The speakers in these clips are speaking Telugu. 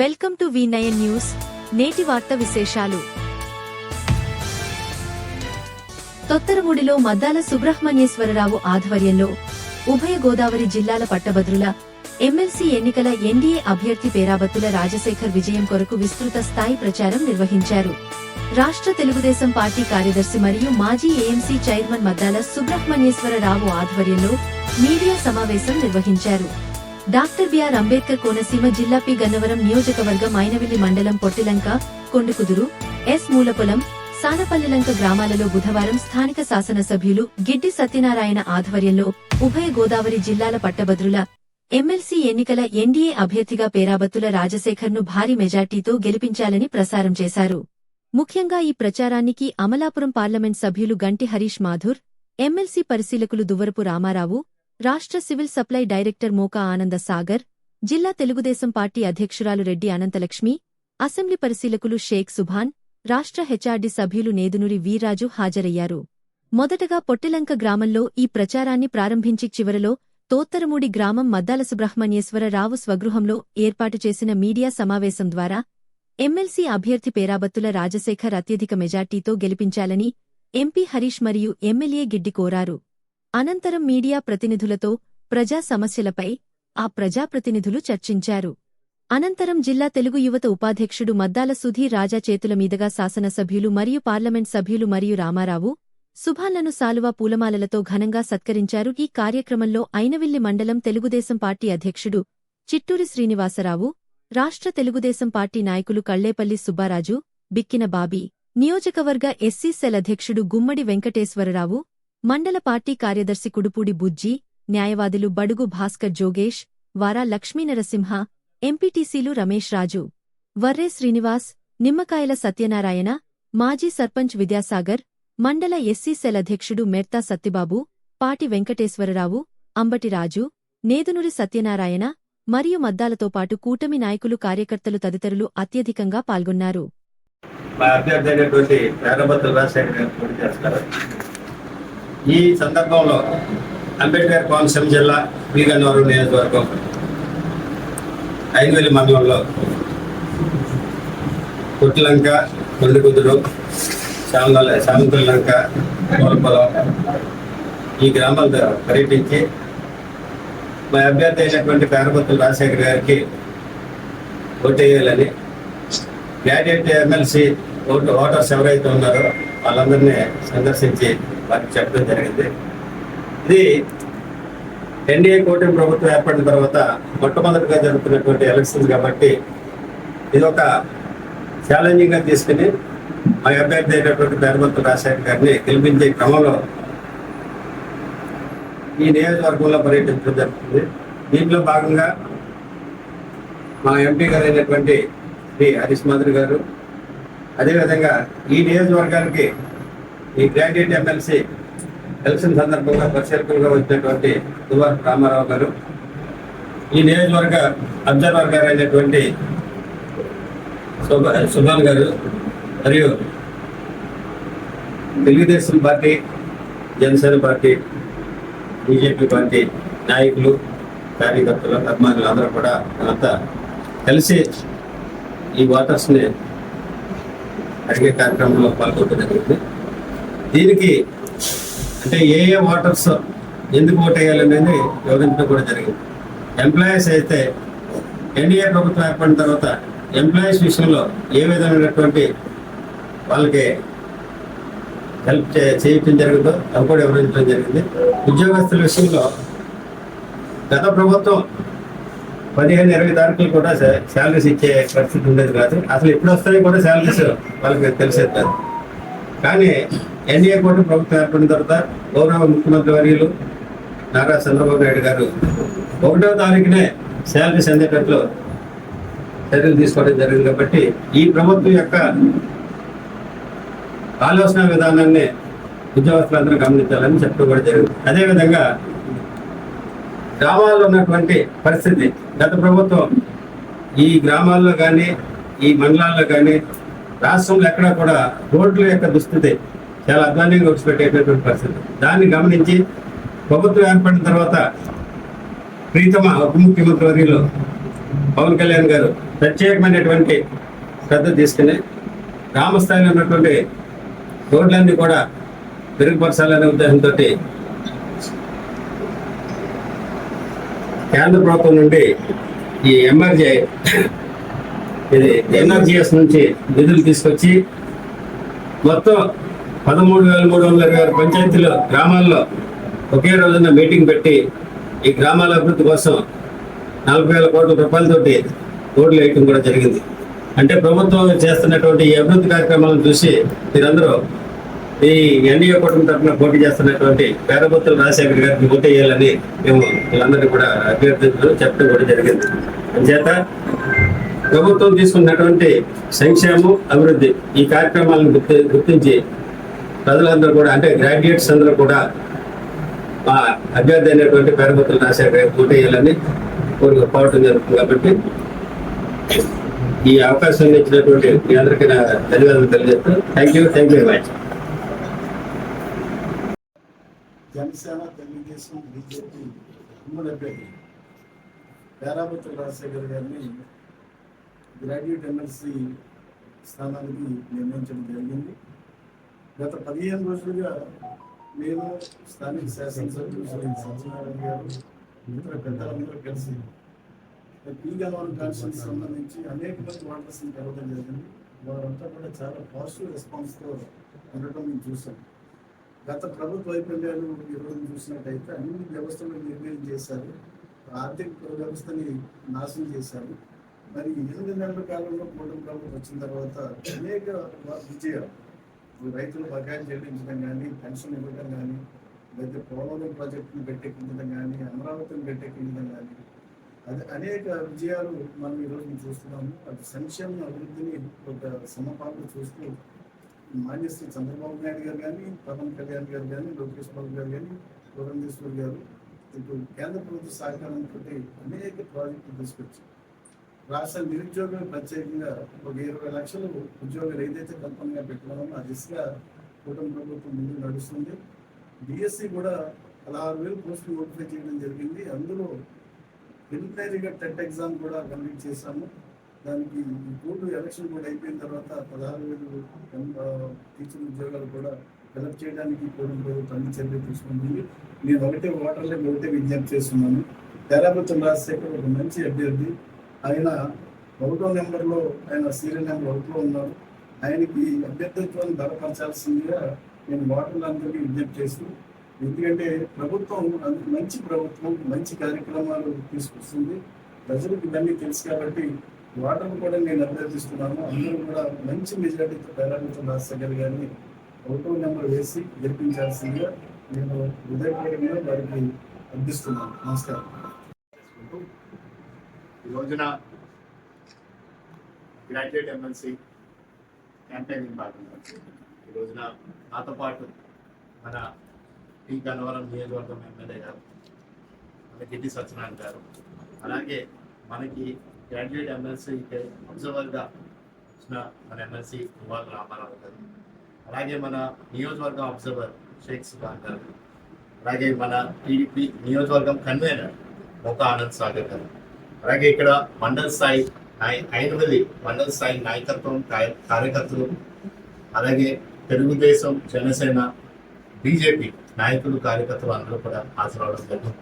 Welcome to V nine news. నేటి వార్త విశేషాలు. తొత్తరమూడిలో మద్దాల సుబ్రహ్మణ్యేశ్వరరావు ఆధ్వర్యంలో ఉభయ గోదావరి జిల్లాల పట్టభద్రుల ఎమ్మెల్సీ ఎన్నికల ఎన్డీఏ అభ్యర్థి పేరాబత్తుల రాజశేఖర్ విజయం కొరకు విస్తృత స్థాయి ప్రచారం నిర్వహించారు. రాష్ట్ర తెలుగుదేశం పార్టీ కార్యదర్శి మరియు మాజీ ఏఎంసీ చైర్మన్ మద్దాల సుబ్రహ్మణ్యేశ్వరరావు ఆధ్వర్యంలో మీడియా సమావేశం నిర్వహించారు. డాక్టర్ బిఆర్ అంబేద్కర్ కోనసీమ జిల్లా పి గన్నవరం నియోజకవర్గం మైనవిల్లి మండలం పొట్టిలంక కొండుకుదురు ఎస్ మూలపొలం సానపల్లిలంక గ్రామాలలో బుధవారం స్థానిక శాసనసభ్యులు గిడ్డి సత్యనారాయణ ఆధ్వర్యంలో ఉభయ గోదావరి జిల్లాల పట్టభద్రుల ఎమ్మెల్సీ ఎన్నికల ఎన్డీఏ అభ్యర్థిగా పేరాబత్తుల రాజశేఖర్ను భారీ మెజార్టీతో గెలిపించాలని ప్రసారం చేశారు. ముఖ్యంగా ఈ ప్రచారానికి అమలాపురం పార్లమెంట్ సభ్యులు గంటి హరీష్ మాధుర్ ఎమ్మెల్సీ పరిశీలకులు దువ్వరపు రామారావు రాష్ట్ర సివిల్ సప్లై డైరెక్టర్ మోకా ఆనంద సాగర్ జిల్లా తెలుగుదేశం పార్టీ అధ్యక్షురాలు రెడ్డి అనంతలక్ష్మి అసెంబ్లీ పరిశీలకులు షేక్ సుభాన్ రాష్ట్ర హెచ్ఆర్డీ సభ్యులు నేదునూరి వీర్రాజు హాజరయ్యారు. మొదటగా పొట్టిలంక గ్రామంలో ఈ ప్రచారాన్ని ప్రారంభించి చివరలో తోత్తరమూడి గ్రామం మద్దాల సుబ్రహ్మణ్యేశ్వరరావు స్వగృహంలో ఏర్పాటు చేసిన మీడియా సమావేశం ద్వారా ఎమ్మెల్సీ అభ్యర్థి పేరాబత్తుల రాజశేఖర్ అత్యధిక మెజార్టీతో గెలిపించాలని ఎంపీ హరీష్ మరియు ఎమ్మెల్యే గిడ్డి కోరారు. అనంతరం మీడియా ప్రతినిధులతో ప్రజా సమస్యలపై ఆ ప్రజాప్రతినిధులు చర్చించారు. అనంతరం జిల్లా తెలుగు యువత ఉపాధ్యక్షుడు మద్దాల సుధీర్ రాజా చేతుల మీదుగా శాసనసభ్యులు మరియు పార్లమెంట్ సభ్యులు మరియు రామారావు సుభాన్లను సాలువా పూలమాలలతో ఘనంగా సత్కరించారు. ఈ కార్యక్రమంలో ఐనవిల్లి మండలం తెలుగుదేశం పార్టీ అధ్యక్షుడు చిట్టూరి శ్రీనివాసరావు రాష్ట్ర తెలుగుదేశం పార్టీ నాయకులు కళ్ళేపల్లి సుబ్బారాజు బిక్కిన బాబీ నియోజకవర్గ ఎస్సీ సెల్ అధ్యక్షుడు గుమ్మడి వెంకటేశ్వరరావు మండల పార్టీ కార్యదర్శి కుడుపూడి బుజ్జి న్యాయవాదులు బడుగు భాస్కర్ జోగేష్ వారా లక్ష్మీనరసింహ ఎంపీటీసీలు రమేష్ రాజు వర్రే శ్రీనివాస్ నిమ్మకాయల సత్యనారాయణ మాజీ సర్పంచ్ విద్యాసాగర్ మండల ఎస్సీ సెల్ అధ్యక్షుడు మెర్తా సత్తిబాబు పాటి వెంకటేశ్వరరావు అంబటి రాజు నేదునురి సత్యనారాయణ మరియు మద్దాలతో పాటు కూటమి నాయకులు కార్యకర్తలు తదితరులు అత్యధికంగా పాల్గొన్నారు. మా అభ్యర్థి అయినటువంటి పేరబత్తుల రాజశేఖర్ గారు పోటీ చేస్తారు ఈ సందర్భంలో అంబేద్కర్ కోనసీమ జిల్లా వీగన్నవరం నియోజకవర్గం ఐదువేలి మండలంలో కుట్లంక కొండకుదురు శామల శామంతులంక కోలపొలం ఈ గ్రామాల పర్యటించి మా అభ్యర్థి అయినటువంటి పేరబత్తుల రాజశేఖర్ గారికి ఓటేయాలని గ్రాడ్యుయేట్ ఎమ్మెల్సీ ఓటు ఓటర్స్ ఎవరైతే ఉన్నారో వాళ్ళందరినీ సందర్శించి వారికి చెప్పడం జరిగింది. ఇది ఎన్డీఏ కూటమి ప్రభుత్వం ఏర్పడిన తర్వాత మొట్టమొదటిగా జరుగుతున్నటువంటి ఎలక్షన్స్ కాబట్టి ఇది ఒక ఛాలెంజింగ్గా తీసుకుని మా అభ్యర్థి అయినటువంటి పేరుమంతుల రాజశేఖర్ గారిని గెలిపించే క్రమంలో ఈ నియోజకవర్గంలో పర్యటించడం జరుగుతుంది. దీంట్లో భాగంగా మా ఎంపీ గారు అయినటువంటి శ్రీ హరీష్ మాధురి గారు అదేవిధంగా ఈ నియోజకవర్గానికి ఈ గ్రాడ్యుయేట్ ఎమ్మెల్సీ ఎలక్షన్ సందర్భంగా పరిశీలకులుగా వచ్చినటువంటి దువార్ రామారావు గారు ఈ నియోజకవర్గ అబ్జర్వర్ గారు అయినటువంటి సుభాన్ గారు మరియు Telugu Desam party Janasena party BJP party నాయకులు కార్యకర్తలు అభిమానులు అందరూ కూడా అంతా కలిసి ఈ వాటర్స్ని అడిగే కార్యక్రమంలో పాల్గొనడం జరిగింది. దీనికి అంటే ఏ ఏ ఓటర్స్ ఎందుకు ఓట్ వివరించడం కూడా జరిగింది. ఎంప్లాయీస్ అయితే ఎన్డీఏ ప్రభుత్వం ఏర్పడిన తర్వాత ఎంప్లాయీస్ విషయంలో ఏ విధమైనటువంటి వాళ్ళకి హెల్ప్ చే చేయటం జరిగిందో అవి కూడా వివరించడం జరిగింది. ఉద్యోగస్తుల విషయంలో గత ప్రభుత్వం పదిహేను ఇరవై తారీఖులు కూడా శాలరీస్ ఇచ్చే పరిస్థితి ఉండేది కాదు. అసలు ఎప్పుడు వస్తాయో కూడా శాలరీస్ వాళ్ళకి తెలిసేది కాదు. కానీ ఎన్డీఏ కూటమి ప్రభుత్వం ఏర్పడిన తర్వాత గౌరవ ముఖ్యమంత్రి వర్యులు నారా చంద్రబాబు నాయుడు గారు ఒకటో తారీఖునే శాలరీస్ అందేటట్లు చర్యలు తీసుకోవడం జరిగింది కాబట్టి ఈ ప్రభుత్వం యొక్క ఆలోచన విధానాన్ని ఉద్యోగస్తులందరూ గమనించాలని చెప్పడం కూడా జరిగింది. అదేవిధంగా గ్రామాల్లో ఉన్నటువంటి పరిస్థితి గత ప్రభుత్వం ఈ గ్రామాల్లో కానీ ఈ మండలాల్లో కానీ రాష్ట్రంలో ఎక్కడా కూడా రోడ్ల యొక్క దుస్థితి చాలా అధ్వానంగా విడిచిపెట్టేటటువంటి పరిస్థితి. దాన్ని గమనించి ప్రభుత్వం ఏర్పడిన తర్వాత ప్రీతమ ఉప ముఖ్యమంత్రి వర్యులు పవన్ కళ్యాణ్ గారు ప్రత్యేకమైనటువంటి శ్రద్ధ తీసుకుని గ్రామస్థాయిలో ఉన్నటువంటి రోడ్లన్నీ కూడా మెరుగుపరచాలనే ఉద్దేశంతో కేంద్ర ప్రభుత్వం నుండి ఈ ఎమ్మెల్యే ఇది ఎన్ఆర్జిఎస్ నుంచి నిధులు తీసుకొచ్చి మొత్తం పదమూడు వేల మూడు వందల ఇరవై ఆరు పంచాయతీలు గ్రామాల్లో ఒకే రోజున మీటింగ్ పెట్టి ఈ గ్రామాల అభివృద్ధి కోసం నలభై వేల కోట్ల రూపాయలతోటి రోడ్లు వేయటం కూడా జరిగింది. అంటే ప్రభుత్వం చేస్తున్నటువంటి ఈ అభివృద్ధి కార్యక్రమాలను చూసి మీరందరూ ఈ ఎన్డీఏ కూటమి తరఫున పోటీ చేస్తున్నటువంటి పేరబొత్తుల రాజశేఖర్ గారికి పోటీ చేయాలని మేము వీళ్ళందరికీ కూడా అభ్యర్థులు చెప్పడం కూడా జరిగింది. అంచేత ప్రభుత్వం తీసుకున్నటువంటి సంక్షేమం అభివృద్ధి ఈ కార్యక్రమాలను గుర్తి గుర్తించి ప్రజలందరూ కూడా అంటే గ్రాడ్యుయేట్స్ అందరూ కూడా మా అభ్యర్థి అయినటువంటి పేరబొత్తుల రాజశేఖర్ గారికి కోరుకోవటం జరుగుతుంది కాబట్టి ఈ అవకాశాన్ని ఇచ్చినటువంటి మీ అందరికీ నా ధన్యవాదాలు తెలియజేస్తూ thank you thank you very much. Janasena Telugu Desam BJP అభ్యర్థి రాజశేఖర్ గారిని గ్రాడ్యుయేట్ ఎమ్మెల్సీ స్థానానికి నిర్ణయించడం జరిగింది. గత పదిహేను రోజులుగా నేను స్థానిక శాసనసభ్యులు శ్రీ సత్యనారాయణ గారు ఇతర పెద్దలందరూ కలిసి పీ గన్నవరం సంబంధించి అనేక మంది వాటర్స్ని కలవడం జరిగింది. వారంతా కూడా చాలా పాజిటివ్ రెస్పాన్స్తో ఉండటం మేము చూసాం. గత ప్రభుత్వ వైఫల్యాలు ఈరోజు చూసినట్టయితే అన్ని వ్యవస్థలు నిర్ణయం చేశారు. ఆర్థిక వ్యవస్థని నాశనం చేశారు. మరి ఎనిమిది నెలల కాలంలో కూటమి ప్రభుత్వం వచ్చిన తర్వాత అనేక విజయాలు. రైతులు బకాయిలు చెల్లించడం కానీ పెన్షన్ ఇవ్వడం కానీ లేదా పోలవరం ప్రాజెక్టును పెట్టెక్కించడం కానీ అమరావతిని పెట్టెక్కించడం కానీ అది అనేక విజయాలు మనం ఈరోజు చూస్తున్నాము. అది సంక్షేమ అభివృద్ధిని ఒక సమపాలు చూస్తూ మాన్యశ్రీ చంద్రబాబు నాయుడు గారు కానీ పవన్ కళ్యాణ్ గారు కానీ లోకేష్ బాబు గారు కానీ పురంధేశ్వర్ గారు ఇప్పుడు కేంద్ర ప్రభుత్వ సహకారంతో అనేక ప్రాజెక్టులు తీసుకొచ్చారు. రాష్ట్ర నిరుద్యోగులు ప్రత్యేకంగా ఒక ఇరవై లక్షలు ఉద్యోగాలు ఏదైతే కల్పనగా పెట్టుకున్నామో ఆ దిశగా కూటమి ప్రభుత్వం ముందు నడుస్తుంది. డిఎస్సి కూడా పదహారు వేలు పోస్టులు నోటిఫై చేయడం జరిగింది. అందులో ప్రిలిమినరీగా టెట్ ఎగ్జామ్ కూడా కంప్లీట్ చేశాము. దానికి బోర్డు ఎలక్షన్ కూడా అయిపోయిన తర్వాత పదహారు వేలు టీచర్ ఉద్యోగాలు కూడా ఫిలప్ చేయడానికి కూడా ప్రభుత్వం అన్ని చర్యలు తీసుకుంటుంది. నేను ఒకటే ఓటర్లే ఒకటే విజ్ఞప్తి చేస్తున్నాను. తెరాపతి రాజశేఖర్ ఒక మంచి అభ్యర్థి. ఆయన ఒకటో నెంబర్లో ఆయన సీరియల్ నెంబర్ ఒకటిలో ఉన్నారు. ఆయనకి అభ్యర్థిత్వాన్ని బలపరచాల్సిందిగా నేను ఓటర్లందరికీ విజ్ఞప్తి చేస్తూ ఎందుకంటే ప్రభుత్వం మంచి ప్రభుత్వం మంచి కార్యక్రమాలు తీసుకొస్తుంది. ప్రజలకు ఇవన్నీ తెలుసు కాబట్టి ఓటర్లు కూడా నేను అభ్యర్థిస్తున్నాను. అందరూ కూడా మంచి మెజార్టీతో పేరామితం రాజశేఖర్ గారిని ఒకటో నెంబర్ వేసి గెలిపించాల్సిందిగా నేను హృదయపూర్వకంగా వారికి అందిస్తున్నాను నమస్కారం. ఈ రోజున గ్రాడ్యుయేట్ ఎమ్మెల్సీ క్యాంపెయినింగ్ భాగంగా ఈ రోజున నాతో పాటు మన టీ గన్నవరం నియోజకవర్గం ఎమ్మెల్యే గారు మన గిడ్డి సత్యనారాయణ గారు అలాగే మనకి గ్రాడ్యుయేట్ ఎమ్మెల్సీ అబ్జర్వర్గా వచ్చిన మన ఎమ్మెల్సీ కుమార్ రామారావు గారు అలాగే మన నియోజకవర్గం అబ్జర్వర్ షేక్ సుభాన్ గారు అలాగే మన టీడీపీ నియోజకవర్గం కన్వీనర్ మొక్క ఆనంద్ సాగర్ గారు. అలాగే ఇక్కడ మండల స్థాయి నాయ- మండల స్థాయి నాయకత్వం కార్యకర్తలు అలాగే తెలుగుదేశం జనసేన బీజేపీ నాయకులు కార్యకర్తలు అందరూ కూడా హాజరవడం జరిగింది.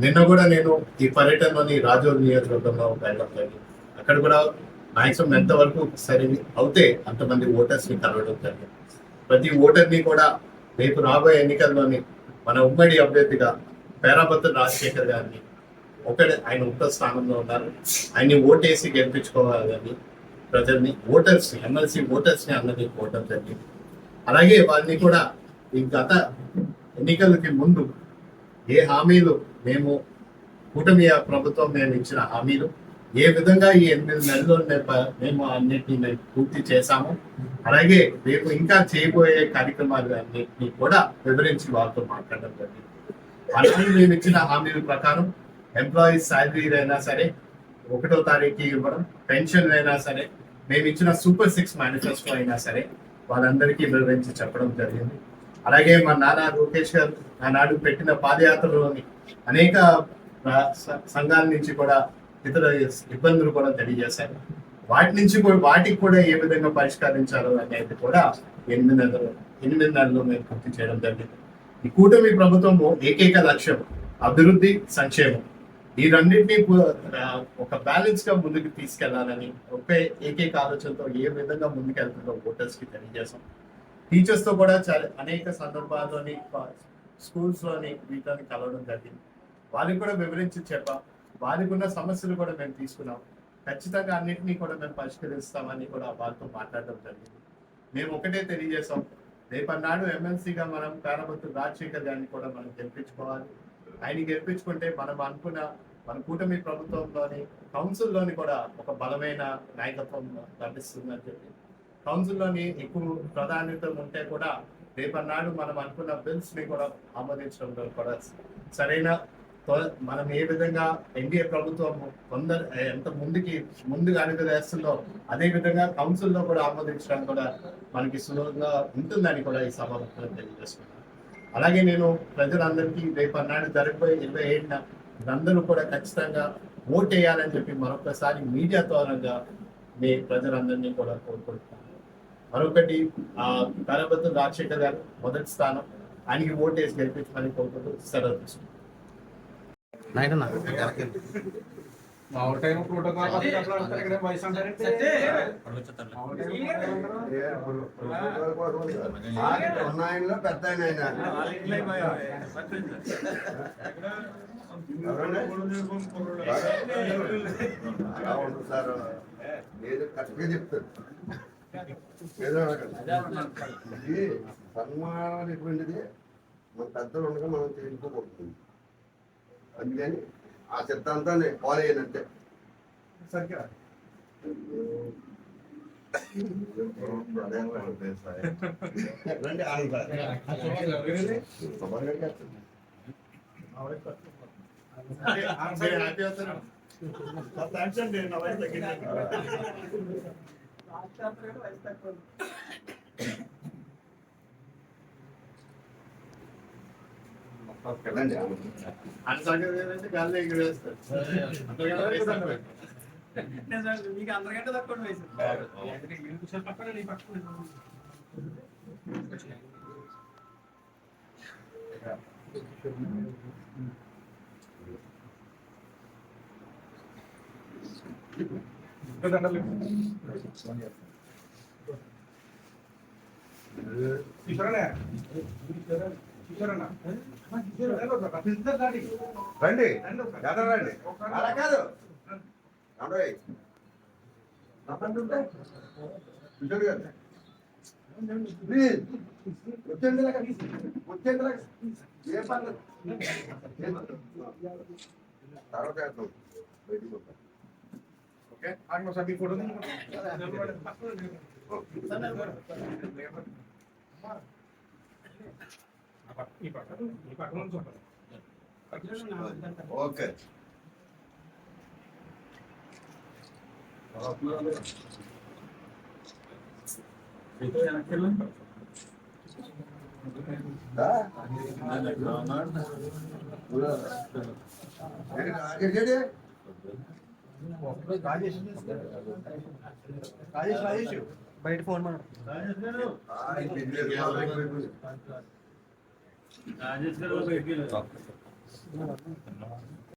నిన్న కూడా నేను ఈ పర్యటనలోని రాజోర్ నియోజకవర్గంలో వెళ్ళడం జరిగింది. అక్కడ కూడా మ్యాక్సిమం ఎంతవరకు సరే అవుతే అంతమంది ఓటర్స్ని కలవడం జరిగింది. ప్రతి ఓటర్ని కూడా రేపు రాబోయే ఎన్నికల్లోని మన ఉమ్మడి అభ్యర్థిగా పేరాపత్ర రాజశేఖర్ గారిని ఒకటి ఆయన ఒక్క స్థానంలో ఉన్నారు. ఆయన్ని ఓటేసి గెలిపించుకోవాలని ప్రజల్ని ఓటర్స్ ఎమ్మెల్సీ ఓటర్స్ని అన్నది జరిగింది. అలాగే వారిని కూడా ఈ గత ఎన్నికలకి ముందు ఏ హామీలు మేము కూటమి ప్రభుత్వం మేము ఇచ్చిన హామీలు ఏ విధంగా ఈ ఎనిమిది నెలల్లో మేము అన్నిటిని మేము పూర్తి చేశాము. అలాగే రేపు ఇంకా చేయబోయే కార్యక్రమాలు అన్నింటినీ కూడా వివరించి వారితో మాట్లాడడం జరిగింది. అలాగే మేము ఇచ్చిన హామీల ప్రకారం ఎంప్లాయీస్ శాలరీ అయినా సరే ఒకటో తారీఖు ఇవ్వడం పెన్షన్ అయినా సరే మేము ఇచ్చిన సూపర్ సిక్స్ మేనిఫెస్టో అయినా సరే వాళ్ళందరికీ వివరించి చెప్పడం జరిగింది. అలాగే మా నాన్న లోకేష్ గారు ఆనాడు పెట్టిన పాదయాత్రలోని అనేక సంఘాల నుంచి కూడా ఇతర ఇబ్బందులు కూడా తెలియజేశారు. వాటి నుంచి కూడా వాటికి కూడా ఏ విధంగా పరిష్కరించాలో అనేది కూడా ఎనిమిది నెలలు ఎనిమిది నెలలు మేము పూర్తి చేయడం జరిగింది. ఈ కూటమి ప్రభుత్వము ఏకైక లక్ష్యం అభివృద్ధి సంక్షేమం. ఈ రెండింటినీ ఒక బ్యాలెన్స్గా ముందుకు తీసుకెళ్ళాలని ఒకే ఏకైక ఆలోచనతో ఏ విధంగా ముందుకెళ్తుందో ఓటర్స్కి తెలియజేశాం. టీచర్స్తో కూడా చాలా అనేక సందర్భాల్లోని స్కూల్స్లోని వీటిని కలవడం జరిగింది. వాళ్ళకి కూడా వివరించి చెప్పాం. వారికి ఉన్న సమస్యలు కూడా మేము తీసుకున్నాం. ఖచ్చితంగా అన్నింటినీ కూడా మేము పరిష్కరిస్తామని కూడా వాళ్ళతో మాట్లాడడం జరిగింది. మేము ఒకటే తెలియజేసాం రేపన్నాడు ఎమ్మెల్సీగా మనం కారబత్తు రాజశేఖర్ గారిని కూడా మనం గెలిపించుకోవాలి. ఆయన గెలిపించుకుంటే మనం అనుకున్న మన కూటమి ప్రభుత్వంలోని కౌన్సిల్లోని కూడా ఒక బలమైన నాయకత్వం లభిస్తుందని చెప్పి కౌన్సిల్లోని ఎక్కువ ప్రాధాన్యత ఉంటే కూడా రేపన్నాడు మనం అనుకున్న బిల్స్ని కూడా ఆమోదించడంలో కూడా సరైన మనం ఏ విధంగా ఎన్డీఏ ప్రభుత్వం తొందర ఎంత ముందుకి ముందుగా అడుగు వేస్తుందో అదే విధంగా కౌన్సిల్లో కూడా ఆమోదించడం కూడా మనకి సులభంగా ఉంటుందని కూడా ఈ సభ తెలియజేస్తున్నాను అలాగే నేను ప్రజలందరికీ రేపన్నాడు జరగబోయే ఇరవై ఏడున అందరూ కూడా ఖచ్చితంగా ఓట్ వేయాలని చెప్పి మరొకసారి మీడియా ద్వారంగా మీ ప్రజలందరినీ కూడా కోరుకుంటున్నాను. మరొకటి ఆ ధనబద్దు రాజశేఖర్ గారు మొదటి స్థానం. ఆయనకి ఓట్ వేసి గెలిపించమని కోరుకుంటూ సెలవు ఉన్నాయనలో పెద్ద ఆయన సార్ ఏదో కరెక్ట్గా చెప్తారు ఏదో. ఇది సన్మానం అనేటువంటిది మన పెద్దలు ఉండగా మనం చేసుకోకూడదు అందుకని ఆ సిద్ధాంతాన్ని ఫాలో అయ్యానంటే సరిగ్గా రండి ఆనంద మీకు అందరికంటే తక్కువ. వయసు పక్కన నీ పక్కన దండలు కిషోరనే రండి రండి అలా కాదు రండి నవ్వండి ఉంటే. పర్లేదు తర్వాత బయటికి వద్దాం. ఓకే ఆత్మ సభి ఫోటో ఈ బయట ఫోన్ మన రాజేష్ గారు.